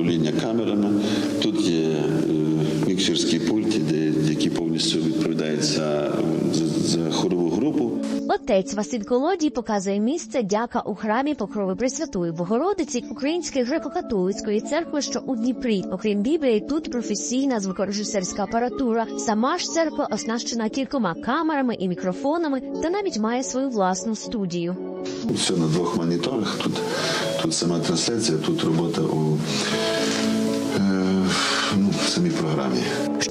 управління камерами. Тут є е, мікшерський пульт, де, який повністю відповідає за, за, за хорову групу. Отець Василь Колодій показує місце дяка у храмі Покрови Пресвятої Богородиці Української греко-католицької церкви, що у Дніпрі. Окрім Біблії, тут професійна звукорежисерська апаратура. Сама ж церква оснащена кількома камерами і мікрофонами та навіть має свою власну студію. Все на двох моніторах. Тут, тут сама трансляція, тут робота у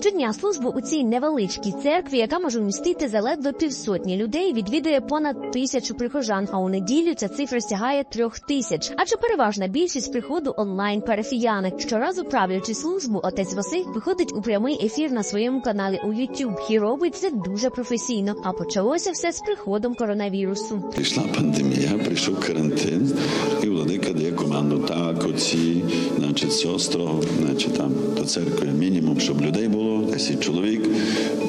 Щодня службу у цій невеличкій церкві, яка може вмістити заледве півсотні людей, відвідує понад тисячу прихожан. А у неділю ця цифра сягає трьох тисяч. Адже переважна більшість приходу онлайн парафіяни. Щоразу правлячи службу, отець Василь виходить у прямий ефір на своєму каналі у YouTube і робить це дуже професійно. А почалося все з приходом коронавірусу. Прийшла пандемія, прийшов карантин, і владика дає команду. Так, оці, значить, все строго, значить, там до церкви мінімум, щоб людей було, 10 чоловік.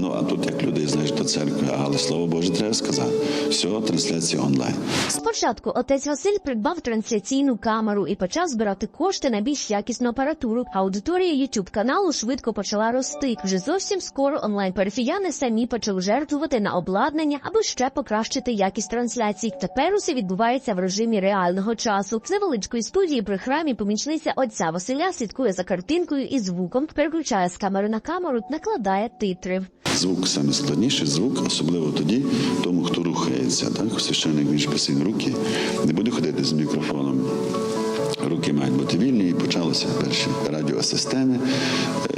Ну а тут як людей, знаєш, до церкви, але слово Боже, треба сказати. Все, трансляція онлайн. Спочатку отець Василь придбав трансляційну камеру і почав збирати кошти на більш якісну апаратуру. Аудиторія youtube каналу швидко почала рости. Вже зовсім скоро онлайн парафіяни самі почали жертвувати на обладнання, аби ще покращити якість трансляцій. Тепер усе відбувається в режимі реального часу. З невеличкої студії при храмі помічниця отця Василя слідкує за картинкою і звуком, переключає з камери на камеру, накладає титри. Звук саме звук, особливо тоді, тому хто рухається. Так, священник він ж постійно руки не буде ходити з мікрофоном. Руки мають бути вільні, і почалися перші радіосистеми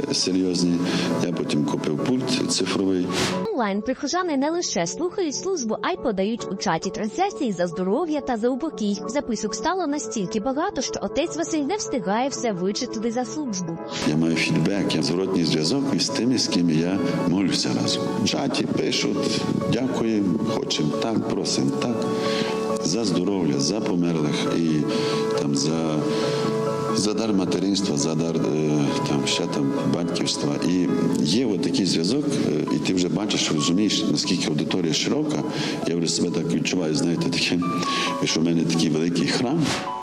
е, серйозні. Я потім купив пульт цифровий. Онлайн прихожани не лише слухають службу, а й подають у чаті трансляції за здоров'я та за упокій. Записок стало настільки багато, що отець Василь не встигає все вичитати за службу. Я маю фідбек, я зворотній зв'язок із тими, з ким я молюся разом. В чаті пишуть, дякуємо, хочемо так, просимо так. За здоров'я, за померлих і там за, за дар материнства, за дар е, там ще там батьківства. І є от такий зв'язок, е, і ти вже бачиш, розумієш, наскільки аудиторія широка. Я вже себе так відчуваю, знаєте, таким, що в мене такий великий храм.